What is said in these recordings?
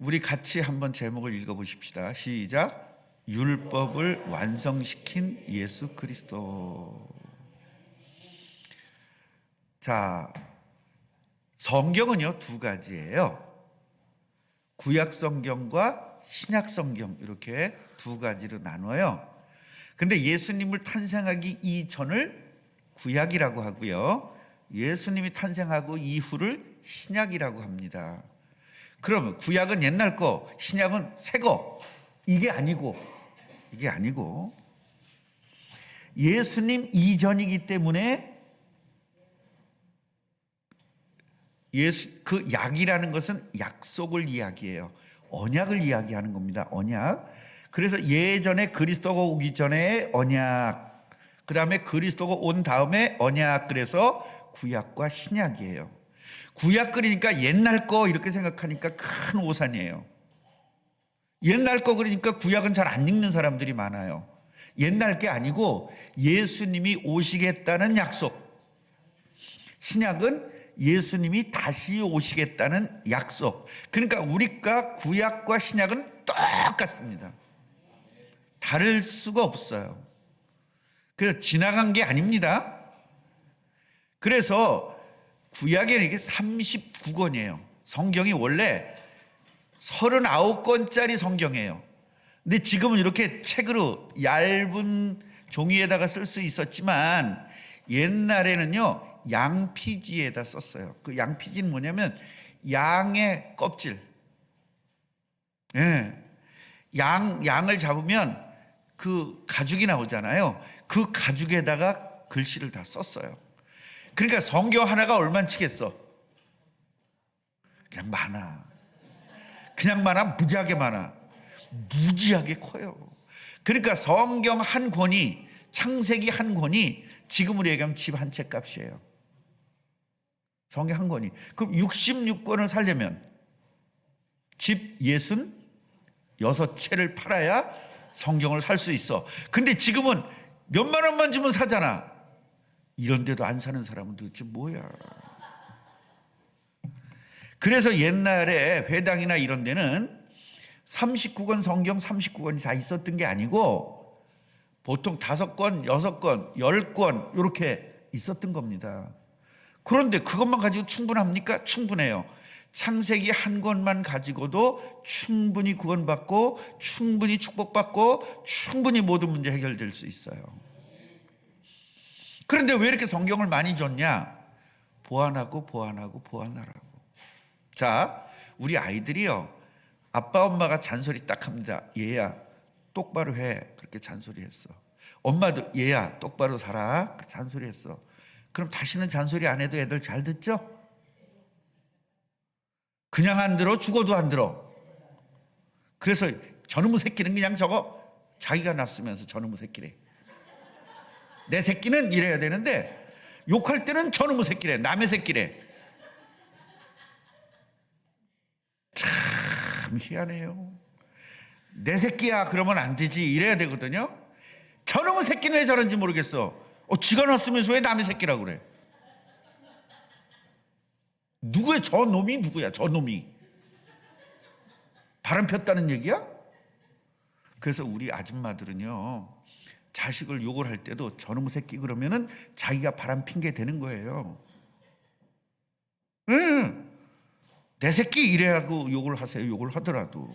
우리 같이 한번 제목을 읽어 보십시다. 시작. 율법을 완성시킨 예수 그리스도. 자, 성경은요, 두 가지예요. 구약 성경과 신약 성경 이렇게 두 가지로 나눠요. 근데 예수님을 탄생하기 이전을 구약이라고 하고요. 예수님이 탄생하고 이후를 신약이라고 합니다. 그러면 구약은 옛날 거, 신약은 새 거. 이게 아니고 이게 아니고 예수님 이전이기 때문에 예수 그 약이라는 것은 약속을 이야기해요. 언약을 이야기하는 겁니다. 언약. 그래서 예전에 그리스도가 오기 전에 언약. 그 다음에 그리스도가 온 다음에 언약. 그래서 구약과 신약이에요. 구약 그러니까 옛날 거 이렇게 생각하니까 큰 오산이에요. 옛날 거 그러니까 구약은 잘 안 읽는 사람들이 많아요. 옛날 게 아니고 예수님이 오시겠다는 약속. 신약은 예수님이 다시 오시겠다는 약속. 그러니까 우리가 구약과 신약은 똑같습니다. 다를 수가 없어요. 그래서 지나간 게 아닙니다. 그래서 구약에는 이게 39권이에요. 성경이 원래 39권짜리 성경이에요. 근데 지금은 이렇게 책으로 얇은 종이에다가 쓸 수 있었지만 옛날에는요 양피지에다 썼어요. 그 양피지는 뭐냐면 양의 껍질. 예. 양 양을 잡으면 그 가죽이 나오잖아요. 그 가죽에다가 글씨를 다 썼어요. 그러니까 성경 하나가 얼만 치겠어? 그냥 많아. 그냥 많아 무지하게 많아. 무지하게 커요. 그러니까 성경 한 권이 창세기 한 권이 지금으로 얘기하면 집 한 채 값이에요. 성경 한 권이. 그럼 66권을 살려면 집 예순 여섯 채를 팔아야 성경을 살 수 있어. 근데 지금은 몇만 원만 주면 사잖아. 이런데도 안 사는 사람은 도대체 뭐야? 그래서 옛날에 회당이나 이런 데는 39권 성경 39권이 다 있었던 게 아니고 보통 다섯 권, 여섯 권, 열권 이렇게 있었던 겁니다. 그런데 그것만 가지고 충분합니까? 충분해요. 창세기 한 권만 가지고도 충분히 구원받고 충분히 축복받고 충분히 모든 문제 해결될 수 있어요. 그런데 왜 이렇게 성경을 많이 줬냐? 보완하고 보완하고 보완하라고. 자, 우리 아이들이요. 아빠 엄마가 잔소리 딱 합니다. 얘야, 똑바로 해. 그렇게 잔소리 했어. 엄마도 얘야, 똑바로 살아. 잔소리 했어. 그럼 다시는 잔소리 안 해도 애들 잘 듣죠? 그냥 안 들어, 죽어도 안 들어. 그래서 저놈의 새끼는 그냥 저거 자기가 낳았으면서 저놈의 새끼래. 내 새끼는 이래야 되는데 욕할 때는 저놈의 새끼래. 남의 새끼래. 참 희한해요. 내 새끼야 그러면 안 되지 이래야 되거든요. 저놈의 새끼는 왜 저런지 모르겠어. 어, 지가 낳았으면서 왜 남의 새끼라고 그래? 누구의 저 놈이 누구야? 저 놈이 바람 폈다는 얘기야? 그래서 우리 아줌마들은요 자식을 욕을 할 때도 저놈의 새끼 그러면은 자기가 바람 핀게 되는 거예요. 응. 내 새끼 이래하고 욕을 하세요. 욕을 하더라도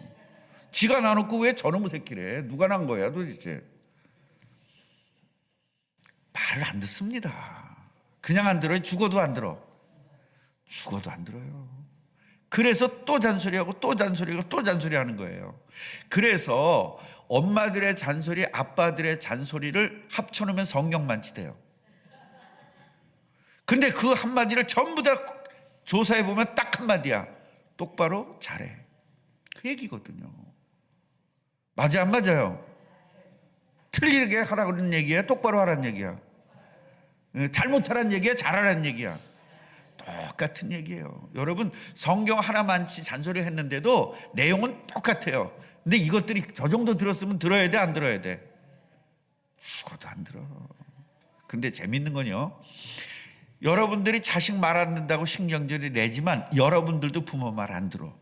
지가 나놓고 왜 저놈의 새끼래? 누가 난 거야 도대체? 말을 안 듣습니다. 그냥 안 들어요. 죽어도 안 들어. 죽어도 안 들어요. 그래서 또 잔소리하고 또 잔소리하고 또 잔소리하는 거예요. 그래서 엄마들의 잔소리, 아빠들의 잔소리를 합쳐놓으면 성경만치 돼요. 근데 그 한마디를 전부 다 조사해 보면 딱 한마디야. 똑바로 잘해. 그 얘기거든요. 맞아, 안 맞아요? 틀리게 하라 그러는 얘기야? 똑바로 하라는 얘기야? 예, 잘못하라는 얘기야? 잘하라는 얘기야? 똑같은 얘기예요. 여러분, 성경 하나만치 잔소리 했는데도 내용은 똑같아요. 근데 이것들이 저 정도 들었으면 들어야 돼, 안 들어야 돼? 죽어도 안 들어. 근데 재밌는 건요. 여러분들이 자식 말 안 듣는다고 신경질이 내지만 여러분들도 부모 말 안 들어.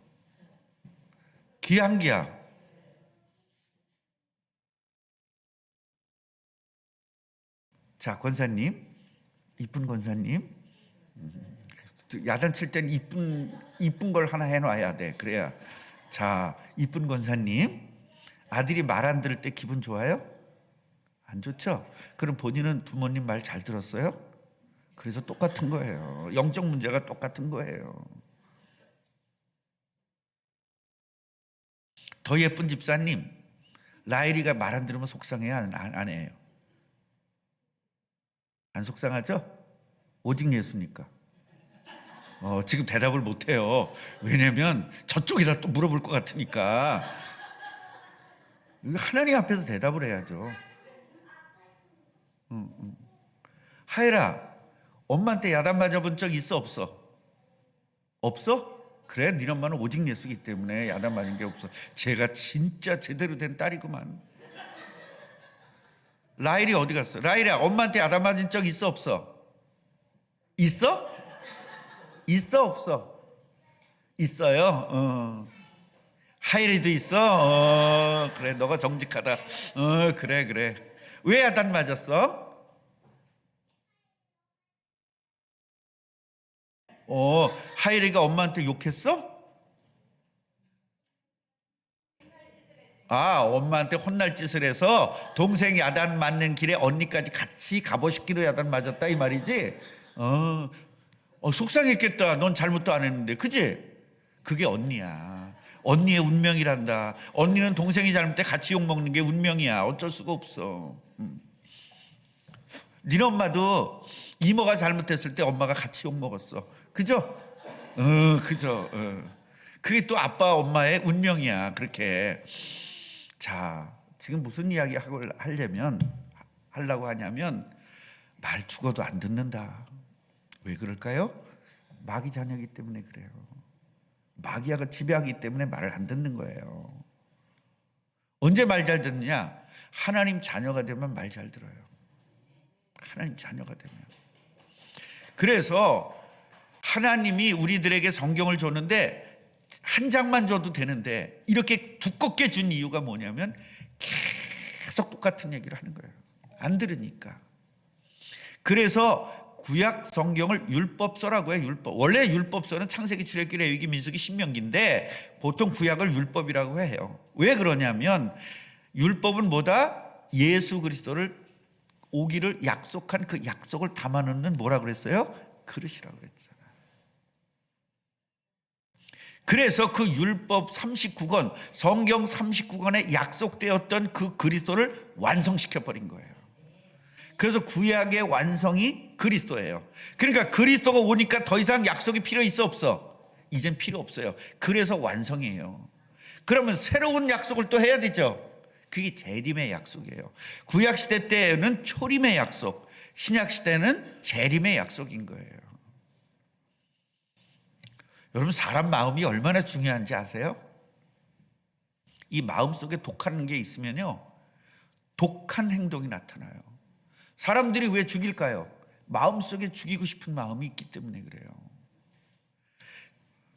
비한기야. 자, 권사님. 이쁜 권사님. 음, 야단 칠땐 이쁜 이쁜 걸 하나 해 놔야 돼. 그래야 자, 이쁜 권사님. 아들이 말 안 들을 때 기분 좋아요? 안 좋죠? 그럼 본인은 부모님 말 잘 들었어요? 그래서 똑같은 거예요. 영적 문제가 똑같은 거예요. 더 예쁜 집사님, 라일이가 말 안 들으면 속상해요? 안, 안, 안 해요? 안 속상하죠? 오직 예수니까. 어, 지금 대답을 못 해요. 왜냐면 저쪽에다 또 물어볼 것 같으니까. 하나님 앞에서 대답을 해야죠. 응, 응. 하예라, 엄마한테 야단 맞아본 적 있어 없어? 없어? 그래, 네 엄마는 오직 예수기 때문에 야단 맞은 게 없어. 제가 진짜 제대로 된 딸이구만. 라일이 어디 갔어? 라일아, 엄마한테 야단 맞은 적 있어 없어? 있어? 있어 없어? 있어요. 어. 하이리도 있어. 어, 그래, 너가 정직하다. 어, 그래, 그래. 왜 야단 맞았어? 어, 하이리가 엄마한테 욕했어? 아, 엄마한테 혼날 짓을 해서 동생 야단 맞는 길에 언니까지 같이 갑오시기로 야단 맞았다 이 말이지? 어, 어, 속상했겠다. 넌 잘못도 안 했는데, 그지? 그게 언니야. 언니의 운명이란다. 언니는 동생이 잘못돼 같이 욕 먹는 게 운명이야. 어쩔 수가 없어. 음. 니네 엄마도 이모가 잘못했을 때 엄마가 같이 욕 먹었어. 그죠? 어, 그죠. 어. 그게 또 아빠 엄마의 운명이야. 그렇게. 자, 지금 무슨 이야기 하려면 하려고 하냐면 말 죽어도 안 듣는다. 왜 그럴까요? 마귀 자녀이기 때문에 그래요. 마귀아가 지배하기 때문에 말을 안 듣는 거예요. 언제 말 잘 듣느냐? 하나님 자녀가 되면 말 잘 들어요. 하나님 자녀가 되면. 그래서 하나님이 우리들에게 성경을 줬는데 한 장만 줘도 되는데 이렇게 두껍게 준 이유가 뭐냐면 계속 똑같은 얘기를 하는 거예요. 안 들으니까. 그래서 구약 성경을 율법서라고 해요. 율법. 원래 율법서는 창세기, 출애굽기, 레위기, 민수기, 신명기인데 보통 구약을 율법이라고 해요. 왜 그러냐면 율법은 뭐다? 예수 그리스도를 오기를 약속한 그 약속을 담아놓는 뭐라 그랬어요? 그릇이라고 그랬잖아요. 그래서 그 율법 39권, 성경 39권에 약속되었던 그 그리스도를 완성시켜 버린 거예요. 그래서 구약의 완성이 그리스도예요. 그러니까 그리스도가 오니까 더 이상 약속이 필요 있어 없어? 이젠 필요 없어요. 그래서 완성이에요. 그러면 새로운 약속을 또 해야 되죠. 그게 재림의 약속이에요. 구약 시대 때는 초림의 약속, 신약 시대는 재림의 약속인 거예요. 여러분 사람 마음이 얼마나 중요한지 아세요? 이 마음 속에 독한 게 있으면요. 독한 행동이 나타나요. 사람들이 왜 죽일까요? 마음속에 죽이고 싶은 마음이 있기 때문에 그래요.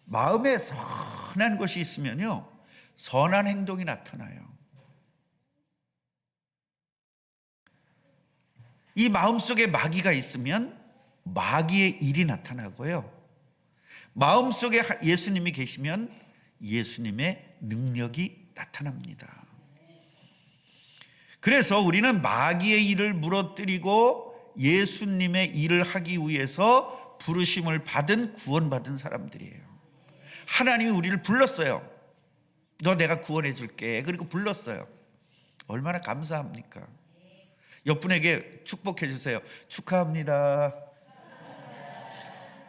마음에 선한 것이 있으면요. 선한 행동이 나타나요. 이 마음속에 마귀가 있으면 마귀의 일이 나타나고요. 마음속에 예수님이 계시면 예수님의 능력이 나타납니다. 그래서 우리는 마귀의 일을 무너뜨리고 예수님의 일을 하기 위해서 부르심을 받은 구원받은 사람들이에요. 하나님이 우리를 불렀어요. 너 내가 구원해 줄게. 그리고 불렀어요. 얼마나 감사합니까? 옆분에게 축복해 주세요. 축하합니다.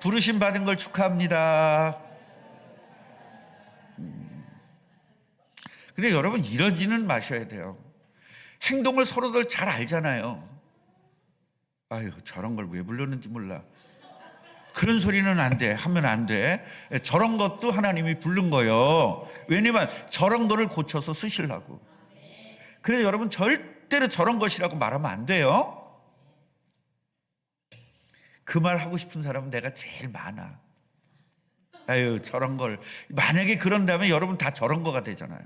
부르심 받은 걸 축하합니다. 음. 근데 여러분 이러지는 마셔야 돼요. 행동을 서로들 잘 알잖아요. 아유, 저런 걸 왜 불렀는지 몰라. 그런 소리는 안 돼. 하면 안 돼. 저런 것도 하나님이 부른 거예요. 왜냐면 저런 거를 고쳐서 쓰시려고. 그래서 여러분 절대로 저런 것이라고 말하면 안 돼요. 그 말 하고 싶은 사람은 내가 제일 많아. 아유 저런 걸 만약에 그런다면 여러분 다 저런 거가 되잖아요.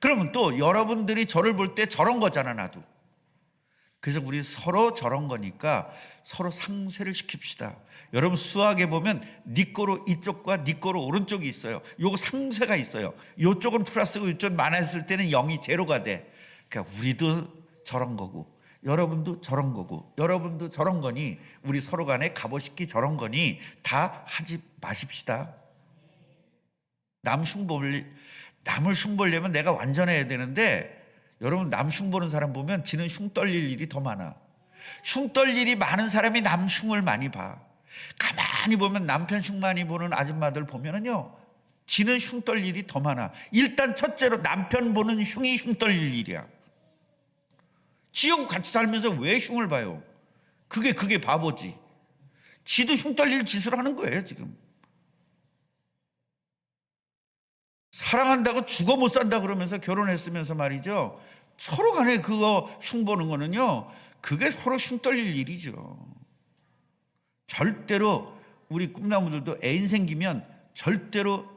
그러면 또 여러분들이 저를 볼 때 저런 거잖아 나도. 그래서 우리 서로 저런 거니까 서로 상쇄를 시킵시다. 여러분 수학에 보면 니 거로 이쪽과 니 거로 오른쪽이 있어요. 요거 상쇄가 있어요. 요쪽은 플러스고 이쪽은 마이너스일 때는 0이 제로가 돼. 그러니까 우리도 저런 거고 여러분도 저런 거고 여러분도 저런 거니 우리 서로 간에 갑오시키 저런 거니 다 하지 마십시다. 남 흉 볼 남을 흉보려면 내가 완전해야 되는데 여러분 남 흉보는 사람 보면 지는 흉 떨릴 일이 더 많아. 흉 떨릴 일이 많은 사람이 남 흉을 많이 봐. 가만히 보면 남편 흉 많이 보는 아줌마들 보면은요. 지는 흉 떨릴 일이 더 많아. 일단 첫째로 남편 보는 흉이 흉 떨릴 일이야. 지하고 같이 살면서 왜 흉을 봐요? 그게 그게 바보지. 지도 흉 떨릴 짓을 하는 거예요, 지금. 사랑한다고 죽어 못 산다 그러면서 결혼했으면서 말이죠. 서로 간에 그거 흉 보는 거는요. 그게 서로 흉 떨릴 일이죠. 절대로 우리 꿈나무들도 애인 생기면 절대로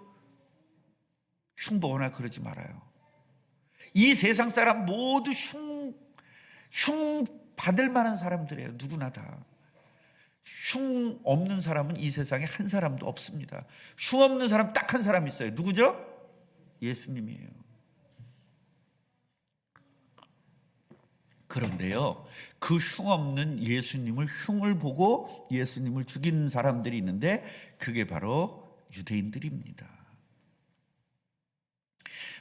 흉 보거나 그러지 말아요. 이 세상 사람 모두 흉, 흉 받을 만한 사람들이에요. 누구나 다. 흉 없는 사람은 이 세상에 한 사람도 없습니다. 흉 없는 사람 딱 한 사람 있어요. 누구죠? 예수님이에요. 그런데요, 그 흉 없는 예수님을 흉을 보고 예수님을 죽인 사람들이 있는데 그게 바로 유대인들입니다.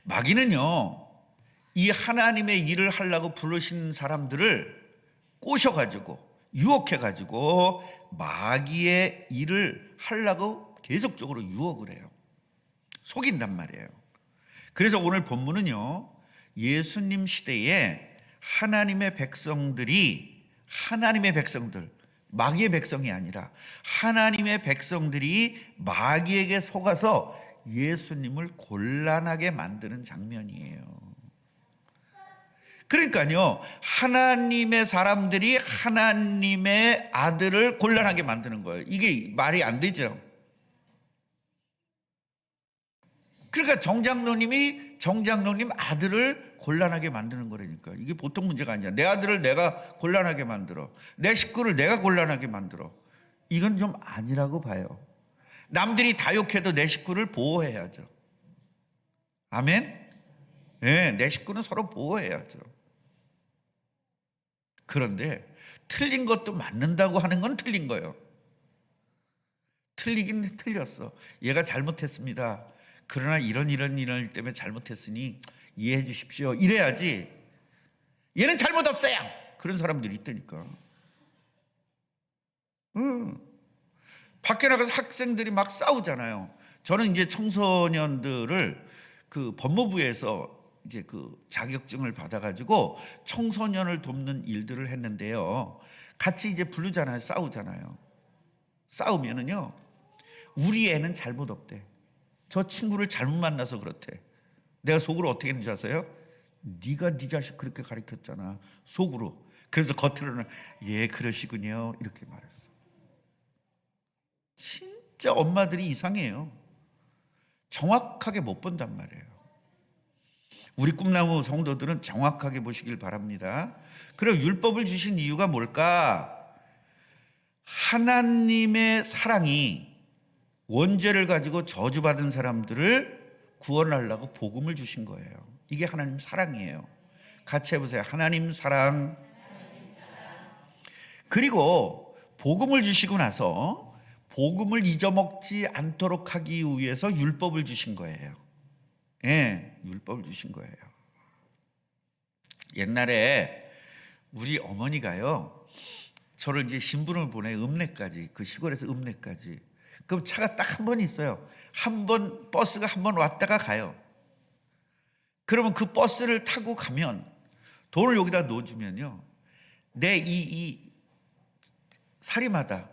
마귀는요, 이 하나님의 일을 하려고 부르신 사람들을 꼬셔가지고 유혹해가지고 마귀의 일을 하려고 계속적으로 유혹을 해요. 속인단 말이에요. 그래서 오늘 본문은요, 예수님 시대에 하나님의 백성들이, 하나님의 백성들, 마귀의 백성이 아니라 하나님의 백성들이 마귀에게 속아서 예수님을 곤란하게 만드는 장면이에요. 그러니까요, 하나님의 사람들이 하나님의 아들을 곤란하게 만드는 거예요. 이게 말이 안 되죠. 그러니까 정장로님이 정장로님 아들을 곤란하게 만드는 거라니까. 이게 보통 문제가 아니야. 내 아들을 내가 곤란하게 만들어. 내 식구를 내가 곤란하게 만들어. 이건 좀 아니라고 봐요. 남들이 다 욕해도 내 식구를 보호해야죠. 아멘? 예, 네, 내 식구는 서로 보호해야죠. 그런데 틀린 것도 맞는다고 하는 건 틀린 거예요. 틀리긴 틀렸어. 얘가 잘못했습니다. 그러나 이런 이런 이런 일 때문에 잘못했으니 이해해 주십시오. 이래야지. 얘는 잘못 없어요. 그런 사람들이 있다니까. 음. 밖에 나가서 학생들이 막 싸우잖아요. 저는 이제 청소년들을 그 법무부에서 이제 그 자격증을 받아가지고 청소년을 돕는 일들을 했는데요. 같이 이제 부르잖아요. 싸우잖아요. 싸우면은요. 우리 애는 잘못 없대. 저 친구를 잘못 만나서 그렇대. 내가 속으로 어떻게 했는지 아세요? 네가 네 자식 그렇게 가르쳤잖아. 속으로. 그래서 겉으로는 예 그러시군요. 이렇게 말했어. 진짜 엄마들이 이상해요. 정확하게 못 본단 말이에요. 우리 꿈나무 성도들은 정확하게 보시길 바랍니다. 그리고 율법을 주신 이유가 뭘까? 하나님의 사랑이 원죄를 가지고 저주받은 사람들을 구원하려고 복음을 주신 거예요. 이게 하나님 사랑이에요. 같이 해보세요. 하나님 사랑. 그리고 복음을 주시고 나서 복음을 잊어먹지 않도록 하기 위해서 율법을 주신 거예요. 예, 율법을 주신 거예요. 옛날에 우리 어머니가요, 저를 이제 신분을 보내 읍내까지 그 시골에서 읍내까지 그럼 차가 딱 한 번 있어요. 한 번 버스가 한 번 왔다가 가요. 그러면 그 버스를 타고 가면 돈을 여기다 넣어주면요. 내 이 이 사리마다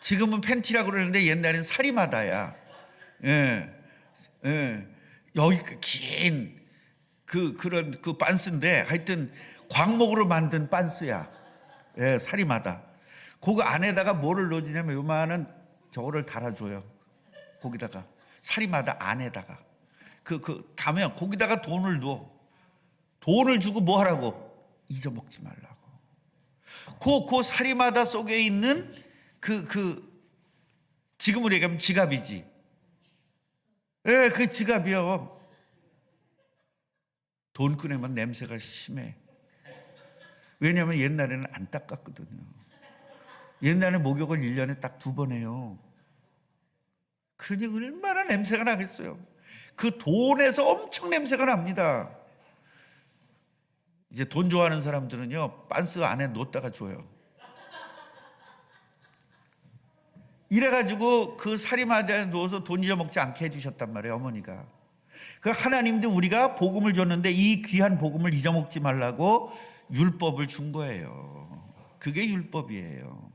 지금은 팬티라고 그러는데 옛날엔 사리마다야. 예, 예. 여기 긴 그 그런 그 빤스인데 하여튼 광목으로 만든 빤스야. 예, 사리마다. 그 안에다가 뭐를 넣어주냐면 요만한 저거를 달아줘요. 거기다가 사리마다 안에다가 그그 가면 거기다가 돈을 넣어. 돈을 주고 뭐 하라고? 잊어먹지 말라고. 그, 그 사리마다 속에 있는 그, 그, 지금으로 얘기하면 지갑이지. 예, 그 지갑이요. 돈 꺼내면 냄새가 심해. 왜냐하면 옛날에는 안 닦았거든요. 옛날에 목욕을 1년에 딱 두 번 해요. 그러니 얼마나 냄새가 나겠어요. 그 돈에서 엄청 냄새가 납니다. 이제 돈 좋아하는 사람들은요, 빤스 안에 놓다가 줘요. 이래가지고 그 사리마다에 넣어서 돈 잊어먹지 않게 해주셨단 말이에요, 어머니가. 그 하나님도 우리가 복음을 줬는데 이 귀한 복음을 잊어먹지 말라고 율법을 준 거예요. 그게 율법이에요.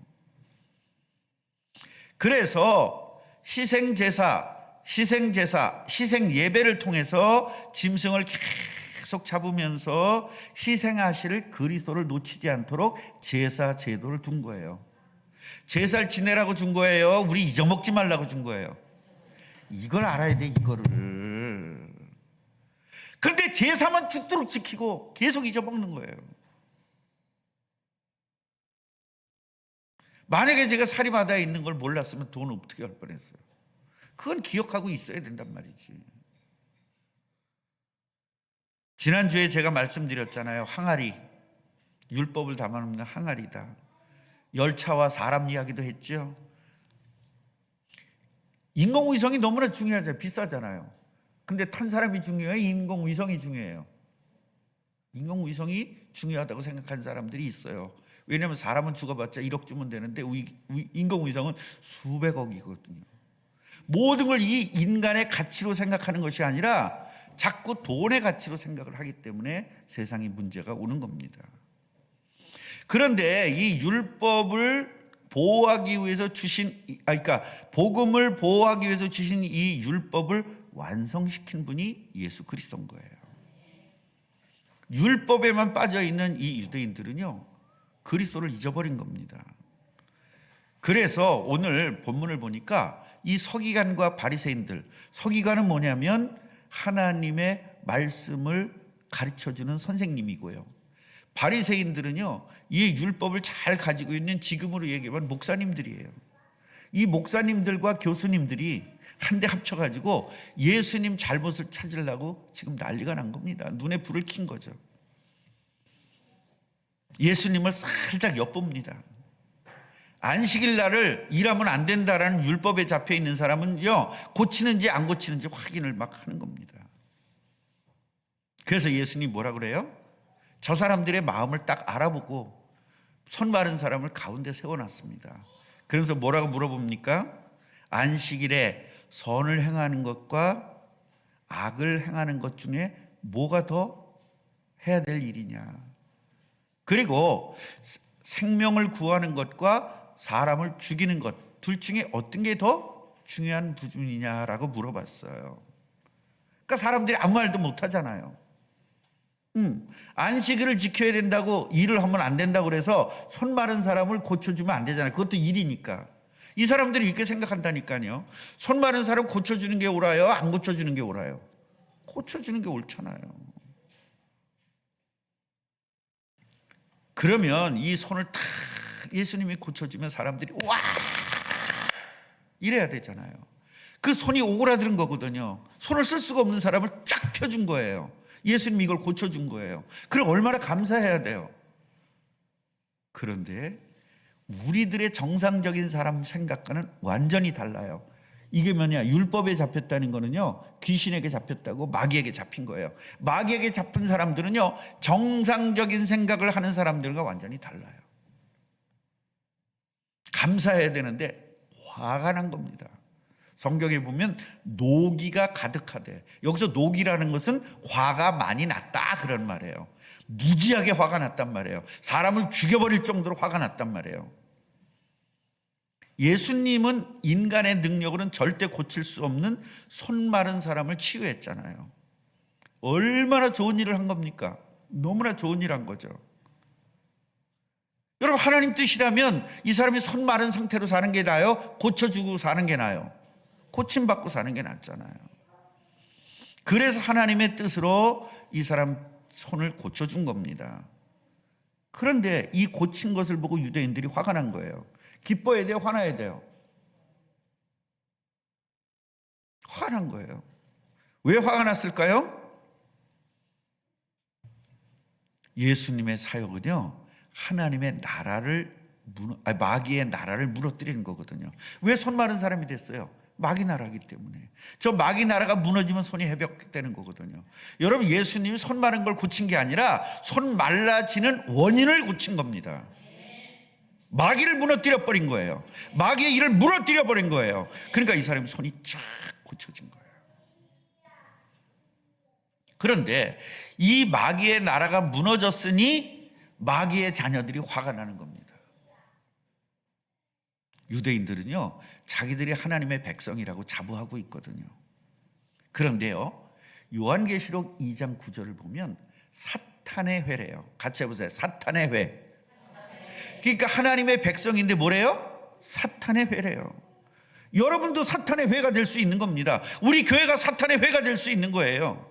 그래서 희생제사, 희생제사, 희생 예배를 통해서 짐승을 계속 잡으면서 희생하실 그리스도를 놓치지 않도록 제사 제도를 둔 거예요. 제사를 지내라고 준 거예요. 우리 잊어먹지 말라고 준 거예요. 이걸 알아야 돼, 이거를. 그런데 제사만 죽도록 지키고 계속 잊어먹는 거예요. 만약에 제가 사리마다에 있는 걸 몰랐으면 돈 어떻게 할 뻔했어요. 그건 기억하고 있어야 된단 말이지. 지난주에 제가 말씀드렸잖아요. 항아리. 율법을 담아놓는 항아리다. 열차와 사람 이야기도 했죠. 인공위성이 너무나 중요하죠. 비싸잖아요. 근데 탄 사람이 중요해요? 인공위성이 중요해요? 인공위성이 중요하다고 생각하는 사람들이 있어요. 왜냐하면 사람은 죽어봤자 1억 주면 되는데 인공위성은 수백억이거든요. 모든 걸 이 인간의 가치로 생각하는 것이 아니라 자꾸 돈의 가치로 생각을 하기 때문에 세상에 문제가 오는 겁니다. 그런데 이 율법을 보호하기 위해서 주신 아 그러니까 복음을 보호하기 위해서 주신 이 율법을 완성시킨 분이 예수 그리스도인 거예요. 율법에만 빠져 있는 이 유대인들은요. 그리스도를 잊어버린 겁니다. 그래서 오늘 본문을 보니까 이 서기관과 바리새인들 서기관은 뭐냐면 하나님의 말씀을 가르쳐 주는 선생님이고요. 바리새인들은요. 이 율법을 잘 가지고 있는 지금으로 얘기하면 목사님들이에요. 이 목사님들과 교수님들이 한데 합쳐 가지고 예수님 잘못을 찾으려고 지금 난리가 난 겁니다. 눈에 불을 킨 거죠. 예수님을 살짝 엿봅니다. 안식일 날을 일하면 안 된다라는 율법에 잡혀 있는 사람은요, 고치는지 안 고치는지 확인을 막 하는 겁니다. 그래서 예수님 뭐라 그래요? 저 사람들의 마음을 딱 알아보고 손 마른 사람을 가운데 세워놨습니다. 그러면서 뭐라고 물어봅니까? 안식일에 선을 행하는 것과 악을 행하는 것 중에 뭐가 더 해야 될 일이냐? 그리고 생명을 구하는 것과 사람을 죽이는 것 둘 중에 어떤 게 더 중요한 부분이냐라고 물어봤어요. 그러니까 사람들이 아무 말도 못 하잖아요. 음, 안식일을 지켜야 된다고 일을 하면 안 된다고 그래서 손 마른 사람을 고쳐주면 안 되잖아요. 그것도 일이니까. 이 사람들이 이렇게 생각한다니까요. 손 마른 사람 고쳐주는 게 옳아요? 안 고쳐주는 게 옳아요? 고쳐주는 게 옳잖아요. 그러면 이 손을 탁 예수님이 고쳐주면 사람들이 와 이래야 되잖아요. 그 손이 오그라드는 거거든요. 손을 쓸 수가 없는 사람을 쫙 펴준 거예요. 예수님이 이걸 고쳐준 거예요. 그럼 얼마나 감사해야 돼요. 그런데 우리들의 정상적인 사람 생각과는 완전히 달라요. 이게 뭐냐? 율법에 잡혔다는 거는요, 귀신에게 잡혔다고 마귀에게 잡힌 거예요. 마귀에게 잡힌 사람들은요, 정상적인 생각을 하는 사람들과 완전히 달라요. 감사해야 되는데 화가 난 겁니다. 성경에 보면 노기가 가득하대. 여기서 노기라는 것은 화가 많이 났다 그런 말이에요. 무지하게 화가 났단 말이에요. 사람을 죽여버릴 정도로 화가 났단 말이에요. 예수님은 인간의 능력으로는 절대 고칠 수 없는 손 마른 사람을 치유했잖아요. 얼마나 좋은 일을 한 겁니까? 너무나 좋은 일 한 거죠. 여러분 하나님 뜻이라면 이 사람이 손 마른 상태로 사는 게 나아요? 고쳐주고 사는 게 나아요? 고침받고 사는 게 낫잖아요. 그래서 하나님의 뜻으로 이 사람 손을 고쳐준 겁니다. 그런데 이 고친 것을 보고 유대인들이 화가 난 거예요. 기뻐해야 돼요? 화나야 돼요? 화난 거예요. 왜 화가 났을까요? 예수님의 사역은요, 하나님의 나라를, 아니, 마귀의 나라를 무너뜨리는 거거든요. 왜 손 마른 사람이 됐어요? 마귀 나라기 때문에. 저 마귀 나라가 무너지면 손이 회복되는 거거든요. 여러분, 예수님이 손 마른 걸 고친 게 아니라 손 말라지는 원인을 고친 겁니다. 마귀를 무너뜨려 버린 거예요. 마귀의 일을 무너뜨려 버린 거예요. 그러니까 이 사람이 손이 쫙 고쳐진 거예요. 그런데 이 마귀의 나라가 무너졌으니 마귀의 자녀들이 화가 나는 겁니다. 유대인들은요, 자기들이 하나님의 백성이라고 자부하고 있거든요. 그런데요, 요한계시록 2장 9절을 보면 사탄의 회래요. 같이 해보세요. 사탄의 회. 그러니까 하나님의 백성인데 뭐래요? 사탄의 회래요. 여러분도 사탄의 회가 될 수 있는 겁니다. 우리 교회가 사탄의 회가 될 수 있는 거예요.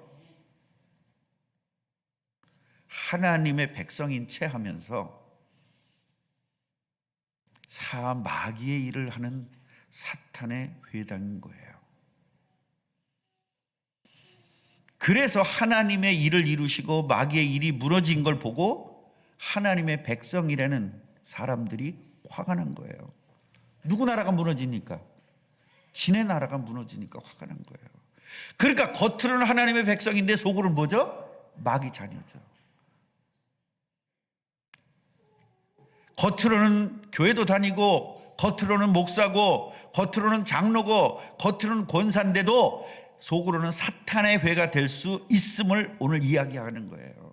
하나님의 백성인 채 하면서 사 마귀의 일을 하는 사탄의 회당인 거예요. 그래서 하나님의 일을 이루시고 마귀의 일이 무너진 걸 보고 하나님의 백성이라는 사람들이 화가 난 거예요. 누구 나라가 무너지니까? 지네 나라가 무너지니까 화가 난 거예요. 그러니까 겉으로는 하나님의 백성인데 속으로는 뭐죠? 마귀 자녀죠. 겉으로는 교회도 다니고 겉으로는 목사고 겉으로는 장로고 겉으로는 권사인데도 속으로는 사탄의 회가 될 수 있음을 오늘 이야기하는 거예요.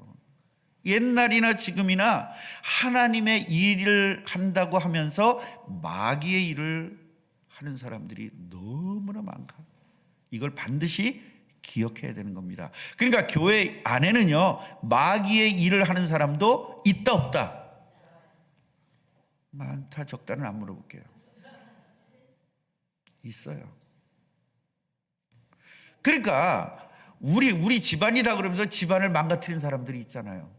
옛날이나 지금이나 하나님의 일을 한다고 하면서 마귀의 일을 하는 사람들이 너무나 많다. 이걸 반드시 기억해야 되는 겁니다. 그러니까 교회 안에는요, 마귀의 일을 하는 사람도 있다 없다. 많다 적다는 안 물어볼게요. 있어요. 그러니까 우리 우리 집안이다 그러면서 집안을 망가뜨린 사람들이 있잖아요.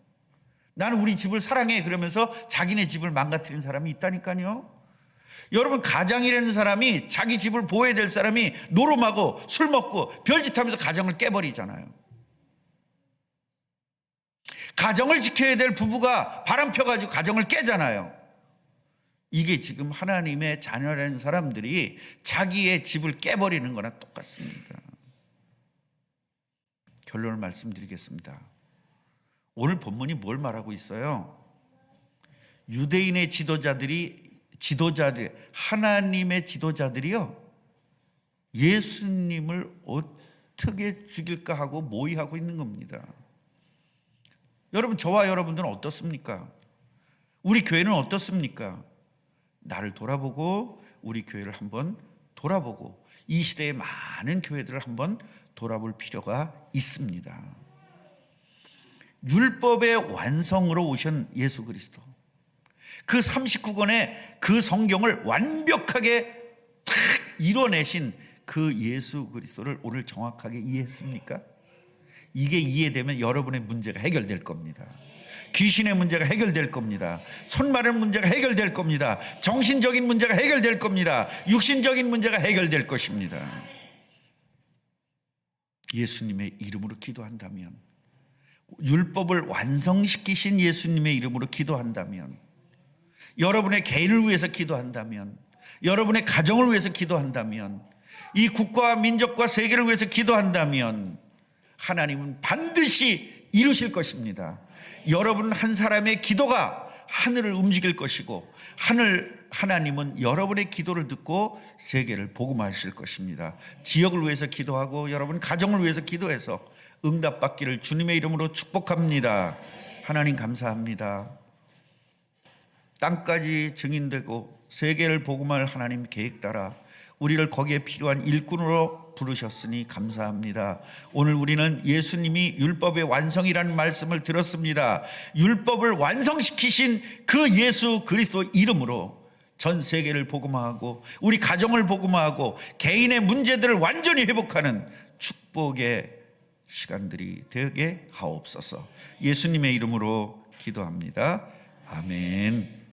나는 우리 집을 사랑해 그러면서 자기네 집을 망가뜨린 사람이 있다니까요. 여러분 가장이라는 사람이 자기 집을 보호해야 될 사람이 노름하고 술 먹고 별짓 하면서 가정을 깨버리잖아요. 가정을 지켜야 될 부부가 바람 펴가지고 가정을 깨잖아요. 이게 지금 하나님의 자녀라는 사람들이 자기의 집을 깨버리는 거나 똑같습니다. 결론을 말씀드리겠습니다. 오늘 본문이 뭘 말하고 있어요? 유대인의 지도자들이 지도자들 하나님의 지도자들이요 예수님을 어떻게 죽일까 하고 모의하고 있는 겁니다. 여러분 저와 여러분들은 어떻습니까? 우리 교회는 어떻습니까? 나를 돌아보고 우리 교회를 한번 돌아보고 이 시대의 많은 교회들을 한번 돌아볼 필요가 있습니다. 율법의 완성으로 오신 예수 그리스도. 그 39권의 그 성경을 완벽하게 탁 이뤄내신 그 예수 그리스도를 오늘 정확하게 이해했습니까? 이게 이해되면 여러분의 문제가 해결될 겁니다. 귀신의 문제가 해결될 겁니다. 손 마른 문제가 해결될 겁니다. 정신적인 문제가 해결될 겁니다. 육신적인 문제가 해결될 것입니다. 예수님의 이름으로 기도한다면, 율법을 완성시키신 예수님의 이름으로 기도한다면, 여러분의 개인을 위해서 기도한다면, 여러분의 가정을 위해서 기도한다면, 이 국가와 민족과 세계를 위해서 기도한다면, 하나님은 반드시 이루실 것입니다. 여러분 한 사람의 기도가 하늘을 움직일 것이고 하늘 하나님은 여러분의 기도를 듣고 세계를 복음하실 것입니다. 지역을 위해서 기도하고 여러분 가정을 위해서 기도해서 응답받기를 주님의 이름으로 축복합니다. 하나님 감사합니다. 땅까지 증인되고 세계를 복음할 하나님 계획 따라 우리를 거기에 필요한 일꾼으로 부르셨으니 감사합니다. 오늘 우리는 예수님이 율법의 완성이라는 말씀을 들었습니다. 율법을 완성시키신 그 예수 그리스도 이름으로 전 세계를 복음화하고 우리 가정을 복음화하고 개인의 문제들을 완전히 회복하는 축복의 시간들이 되게 하옵소서. 예수님의 이름으로 기도합니다. 아멘.